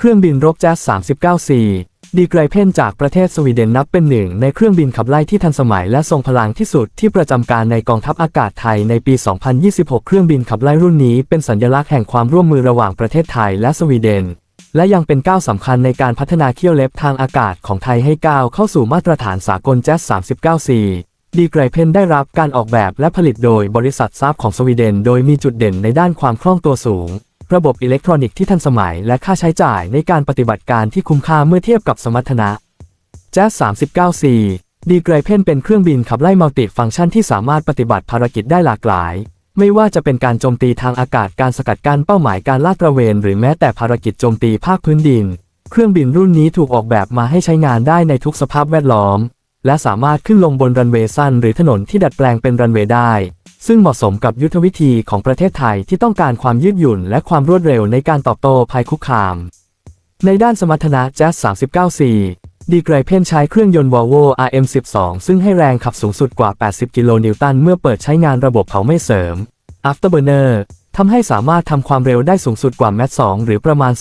เครื่องบินรบแจ๊ส 39C ดีไกรเพนจากประเทศสวีเดนนับเป็นหนึ่งในเครื่องบินขับไล่ที่ทันสมัยและทรงพลังที่สุดที่ประจำการในกองทัพอากาศไทยในปี 2026 เครื่องบินขับไล่รุ่นนี้เป็นสัญลักษณ์แห่งความร่วมมือระหว่างประเทศไทยและสวีเดน และยังเป็นก้าวสำคัญในการพัฒนาเขี้ยวเล็บทางอากาศของไทยให้ก้าวเข้าสู่มาตรฐานสากลแจ๊ส 39C ดีไกรเพนได้รับการออกแบบและผลิตโดยบริษัทซาบของสวีเดน โดยมีจุดเด่นในด้านความคล่องตัวสูง ระบบอิเล็กทรอนิกส์ที่ทันสมัยและค่าใช้จ่ายในการปฏิบัติการที่คุ้มค่าเมื่อเทียบกับสมรรถนะแจ๊ส 39C ดีไกรเพนเป็นเครื่องบินขับไล่มัลติฟังก์ชันที่สามารถปฏิบัติภารกิจได้หลากหลาย ไม่ว่าจะเป็นการโจมตีทางอากาศการสกัดกั้นเป้าหมายการลาดตระเวน หรือแม้แต่ภารกิจโจมตีภาคพื้นดิน เครื่องบินรุ่นนี้ถูกออกแบบมาให้ใช้งานได้ในทุกสภาพแวดล้อม และสามารถขึ้นลงบนรันเวย์สั้นหรือถนนที่ดัดแปลงเป็นรันเวย์ได้ ซึ่งเหมาะสมกับยุทธวิธีของประเทศไทยที่ต้องการความยืดหยุ่นและความรวดเร็วในการตอบโต้ภัยคุกคาม ในด้านสมรรถนะแจ๊ส 39C ดีไกรเพนใช้เครื่องยนต์ Volvo RM12 ซึ่งให้แรงขับสูงสุดกว่า 80 กิโลนิวตันเมื่อเปิดใช้งานระบบเผาไม่เสริม Afterburner ทำให้สามารถทำความเร็วได้สูงสุดกว่าแมท2หรือประมาณ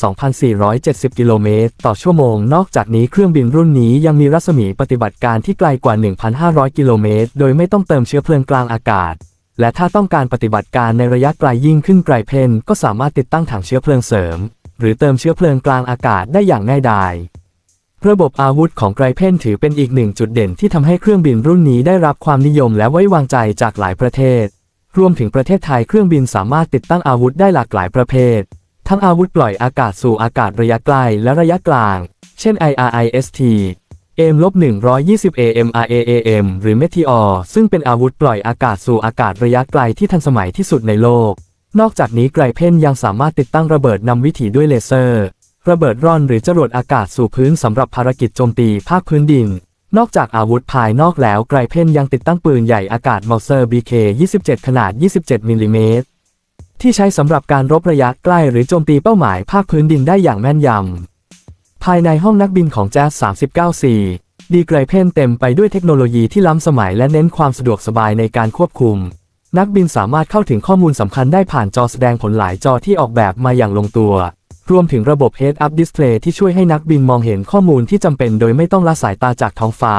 2,470 กิโลเมตรต่อชั่วโมง นอกจากนี้เครื่องบินรุ่นนี้ยังมีรัศมีปฏิบัติการที่ไกลกว่า 1,500 กิโลเมตร โดยไม่ต้องเติมเชื้อเพลิงกลางอากาศ และถ้าต้องการปฏิบัติการในระยะไกลยิ่งขึ้นไกรเพนก็สามารถติดตั้งถังเชื้อเพลิงเสริม หรือเติมเชื้อเพลิงกลางอากาศได้อย่างง่ายดายระบบอาวุธของไกรเพนถือเป็นอีกหนึ่งจุดเด่นที่ทำให้เครื่องบินรุ่นนี้ได้รับความนิยมและไว้วางใจจากหลายประเทศ รวมถึงประเทศไทยเครื่องบินสามารถติดตั้งอาวุธได้หลากหลายประเภท ทั้งอาวุธปล่อยอากาศสู่อากาศระยะไกลและระยะกลาง เช่น IRIST AIM-120 AMRAAM หรือ Meteor ซึ่งเป็นอาวุธปล่อยอากาศสู่อากาศระยะไกลที่ทันสมัยที่สุดในโลก นอกจากนี้ไกรเพนยังสามารถติดตั้งระเบิดนำวิถีด้วยเลเซอร์ ระเบิดร่อนหรือจรวดอากาศสู่พื้นสำหรับภารกิจโจมตีภาคพื้นดิน นอกจากอาวุธภายนอกแล้วไกรเพนยังติดตั้งปืนใหญ่อากาศมอเซอร์ BK-27 ขนาด 27มิลลิเมตรที่ใช้สำหรับการรบระยะใกล้หรือโจมตีเป้าหมายภาคพื้นดินได้อย่างแม่นยำ ภายในห้องนักบินของแจ๊ส 39C ดีไกรเพนเต็มไปด้วยเทคโนโลยีที่ล้ำสมัยและเน้นความสะดวกสบายในการควบคุม นักบินสามารถเข้าถึงข้อมูลสำคัญได้ผ่านจอแสดงผลหลายจอที่ออกแบบมาอย่างลงตัว รวมถึงระบบ Head-Up Display ที่ช่วยให้นักบินมองเห็นข้อมูลที่จำเป็นโดยไม่ต้องละสายตาจากท้องฟ้า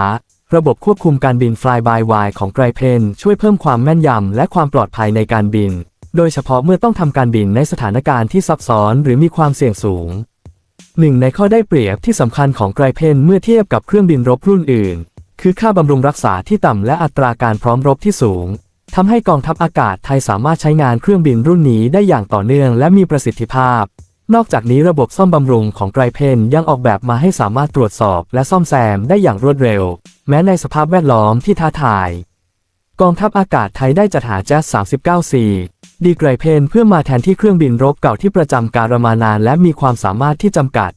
ระบบควบคุมการบิน Fly by Wire ของไกรเพนช่วยเพิ่มความแม่นยำและความปลอดภัยในการบิน โดยเฉพาะเมื่อต้องทำการบินในสถานการณ์ที่ซับซ้อนหรือมีความเสี่ยงสูง หนึ่งในข้อได้เปรียบที่สำคัญของไกรเพนเมื่อเทียบกับเครื่องบินรบรุ่นอื่น คือค่าบำรุงรักษาที่ต่ำและอัตราการพร้อมรบที่สูงทำให้กองทัพอากาศไทยสามารถใช้งานเครื่องบินรุ่นนี้ได้อย่างต่อเนื่องและมีประสิทธิภาพ นอกจากนี้ระบบซ่อมบำรุงของไกรเพนยังออกแบบมาให้สามารถตรวจสอบและซ่อมแซมได้อย่างรวดเร็ว แม้ในสภาพแวดล้อมที่ท้าทาย กองทัพอากาศไทยได้จัดหาแจ๊ส 39C ดีไกรเพนเพื่อมาแทนที่เครื่องบินรบเก่าที่ประจำการมานานและมีความสามารถที่จำกัด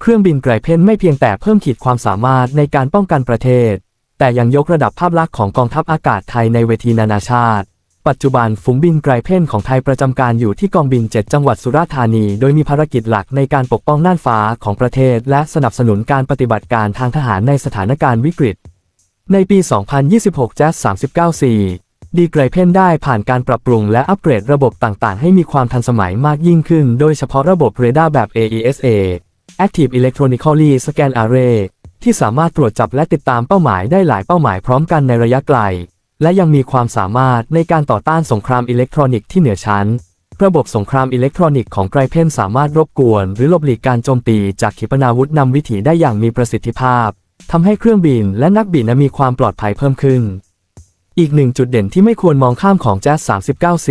เครื่องบินไกรเพนไม่เพียงแต่เพิ่มขีดความสามารถในการป้องกันประเทศ แต่ยังยกระดับภาพลักษณ์ของกองทัพอากาศไทยในเวทีนานาชาติ ปัจจุบันฝูงบินไกรเพนของไทยประจำการอยู่ที่กองบิน 7 จังหวัดสุราษฎร์ธานี โดยมีภารกิจหลักในการปกป้องน่านฟ้าของประเทศ และสนับสนุนการปฏิบัติการทางทหารในสถานการณ์วิกฤต ในปี 2026 แจ๊ส 39C ดีไกรเพนได้ผ่านการปรับปรุงและอัปเกรดระบบต่างๆ ให้มีความทันสมัยมากยิ่งขึ้น โดยเฉพาะระบบเรดาร์แบบ AESA Active Electronically Scan Array ที่สามารถตรวจจับและติดตามเป้าหมายได้หลายเป้าหมายพร้อมกันในระยะไกล และยังมีความสามารถในการต่อต้านสงครามอิเล็กทรอนิกส์ที่เหนือชั้น ระบบสงครามอิเล็กทรอนิกส์ของไกรเพนสามารถรบกวน หรือหลบหลีกการโจมตีจากขีปนาวุธนำวิถีได้อย่างมีประสิทธิภาพทำให้เครื่องบินและนักบินมีความปลอดภัยเพิ่มขึ้น อีกหนึ่งจุดเด่นที่ไม่ควรมองข้ามของแจ๊ส 39C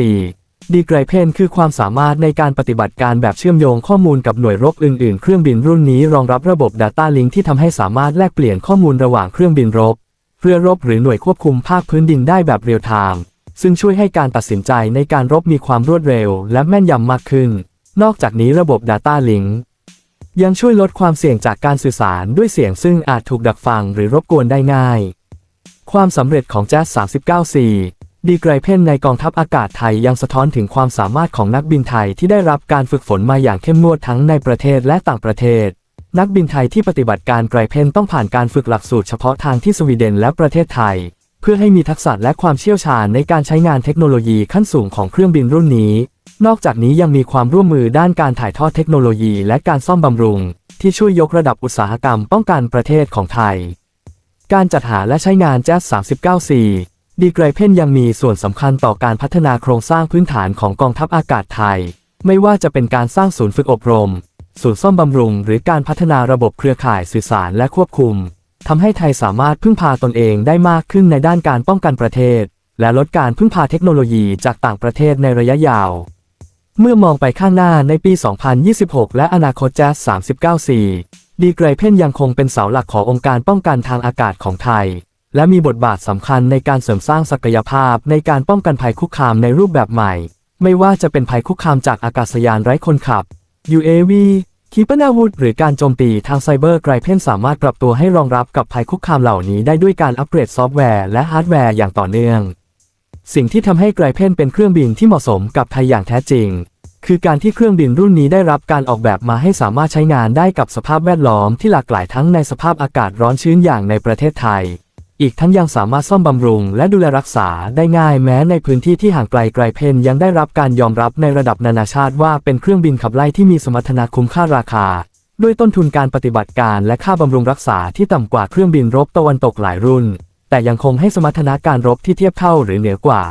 ดีไกรเพนคือความสามารถในการปฏิบัติการแบบเชื่อมโยงข้อมูลกับหน่วยรบอื่นๆ เครื่องบินรุ่นนี้รองรับระบบ Data Link ที่ทำให้สามารถแลกเปลี่ยนข้อมูลระหว่างเครื่องบินรบเรือรบหรือหน่วยควบคุมภาคพื้นดินได้แบบเรียลไทม์ซึ่งช่วยให้การตัดสินใจในการรบมีความรวดเร็ว และแม่นยำมากขึ้น นอกจากนี้ระบบ Data Link ยังช่วยลดความเสี่ยงจากการสื่อสารด้วยเสียงซึ่งอาจถูกดักฟังหรือรบกวนได้ง่าย ความสำเร็จของแจ๊ส 39C ดีไกรเพนในกองทัพอากาศไทยยังสะท้อนถึงความสามารถของนักบินไทยที่ได้รับการฝึกฝนมาอย่างเข้มงวดทั้งในประเทศและต่างประเทศ นักบินไทยที่ปฏิบัติการไกรเพนต้องผ่านการฝึกหลักสูตรเฉพาะทางที่สวีเดนและประเทศไทย เพื่อให้มีทักษะและความเชี่ยวชาญในการใช้งานเทคโนโลยีขั้นสูงของเครื่องบินรุ่นนี้ นอกจากนี้ยังมีความร่วมมือด้านการถ่ายทอดเทคโนโลยี และการซ่อมบำรุง ที่ช่วยยกระดับอุตสาหกรรมป้องกันประเทศของไทย การจัดหาและใช้งานแจ๊ส39 4ดีไกรเพนยังมีส่วนสำคัญต่อการพัฒนาโครงสร้างพื้นฐานของกองทัพอากาศไทย ไม่ว่าจะเป็นการสร้างศูนย์ฝึกอบรม ศูนย์ซ่อมบำรุง หรือการพัฒนาระบบเครือข่ายสื่อสารและควบคุมทำให้ไทยสามารถพึ่งพาตนเองได้มากขึ้นในด้านการป้องกันประเทศ และลดการพึ่งพาเทคโนโลยีจากต่างประเทศในระยะยาว เมื่อมองไปข้างหน้าในปี 2026 และอนาคตแจ๊ส39 4 ดีไกรเพนยังคงเป็นเสาหลักขององค์การป้องกันทางอากาศของไทย และมีบทบาทสำคัญในการเสริมสร้างศักยภาพในการป้องกันภัยคุกคามในรูปแบบใหม่ ไม่ว่าจะเป็นภัยคุกคามจากอากาศยานไร้คนขับ UAV ขีปนาวุธหรือการโจมตีทางไซเบอร์ไกรเพนสามารถปรับตัวให้รองรับกับภัยคุกคามเหล่านี้ได้ด้วยการอัปเกรดซอฟต์แวร์และฮาร์ดแวร์อย่างต่อเนื่อง สิ่งที่ทำให้ไกรเพนเป็นเครื่องบินที่เหมาะสมกับไทยอย่างแท้จริง คือการที่เครื่องบินรุ่นนี้ได้รับการออกแบบมาให้สามารถใช้งานได้กับสภาพแวดล้อมที่หลากหลายทั้งในสภาพอากาศร้อนชื้นอย่างในประเทศไทย อีกทั้งยังสามารถซ่อมบำรุงและดูแลรักษาได้ง่ายแม้ในพื้นที่ที่ห่างไกลไกลเพนยังได้รับการยอมรับในระดับนานาชาติว่าเป็นเครื่องบินขับไล่ที่มีสมรรถนะคุ้มค่าราคา ด้วยต้นทุนการปฏิบัติการและค่าบำรุงรักษาที่ต่ำกว่าเครื่องบินรบตะวันตกหลายรุ่น แต่ยังคงให้สมรรถนะการรบที่เทียบเท่าหรือเหนือกว่า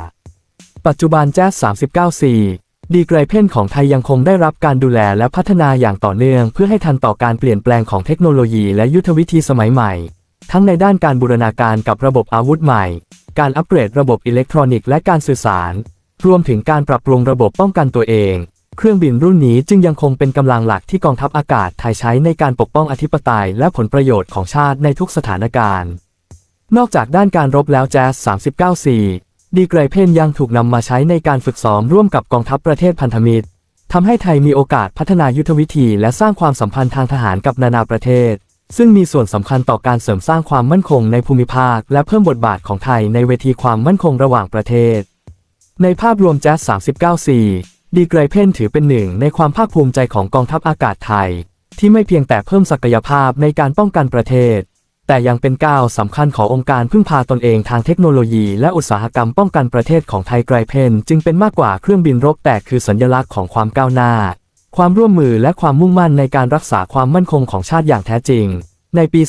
ปัจจุบันแจ๊ส 39 4ดีไกรเพนของไทยยังคงได้รับการดูแลและพัฒนาอย่างต่อเนื่องเพื่อให้ทันต่อการเปลี่ยนแปลงของเทคโนโลยีและยุทธวิธีสมัยใหม่ ทั้งในด้านการบูรณาการกับระบบอาวุธใหม่ การอัปเกรดระบบอิเล็กทรอนิกส์และการสื่อสาร รวมถึงการปรับปรุงระบบป้องกันตัวเอง เครื่องบินรุ่นนี้จึงยังคงเป็นกำลังหลักที่กองทัพอากาศไทยใช้ในการปกป้องอธิปไตยและผลประโยชน์ของชาติในทุกสถานการณ์ นอกจากด้านการรบแล้วแจ๊ส39 4 ดีไกรเพนยังถูกนำมาใช้ในการฝึกซ้อมร่วมกับกองทัพประเทศพันธมิตรทำให้ไทยมีโอกาสพัฒนายุทธวิธีและสร้างความสัมพันธ์ทางทหารกับนานาประเทศ ซึ่งมีส่วนสำคัญต่อการเสริมสร้างความมั่นคงในภูมิภาค และเพิ่มบทบาทของไทยในเวทีความมั่นคงระหว่างประเทศ ในภาพรวมแจ๊ส39 4 ดีไกรเพนถือเป็นหนึ่งในความภาคภูมิใจของกองทัพอากาศไทย ที่ไม่เพียงแต่เพิ่มศักยภาพในการป้องกันประเทศ แต่ยังเป็นก้าวสำคัญขององค์การพึ่งพาตนเองทางเทคโนโลยี และอุตสาหกรรมป้องกันประเทศของไทยไกรเพนจึงเป็นมากกว่าเครื่องบินรบแต่คือสัญลักษณ์ของความก้าวหน้า ความร่วมมือและความมุ่งมั่นในการรักษาความมั่นคงของชาติอย่างแท้จริง ในปี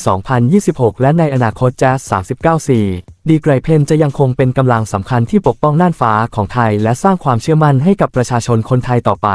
2026 และในอนาคตแจ๊ส39 4 ดีไกรเพนจะยังคงเป็นกำลังสำคัญที่ปกป้องน่านฟ้าของไทย และสร้างความเชื่อมั่นให้กับประชาชนคนไทยต่อไป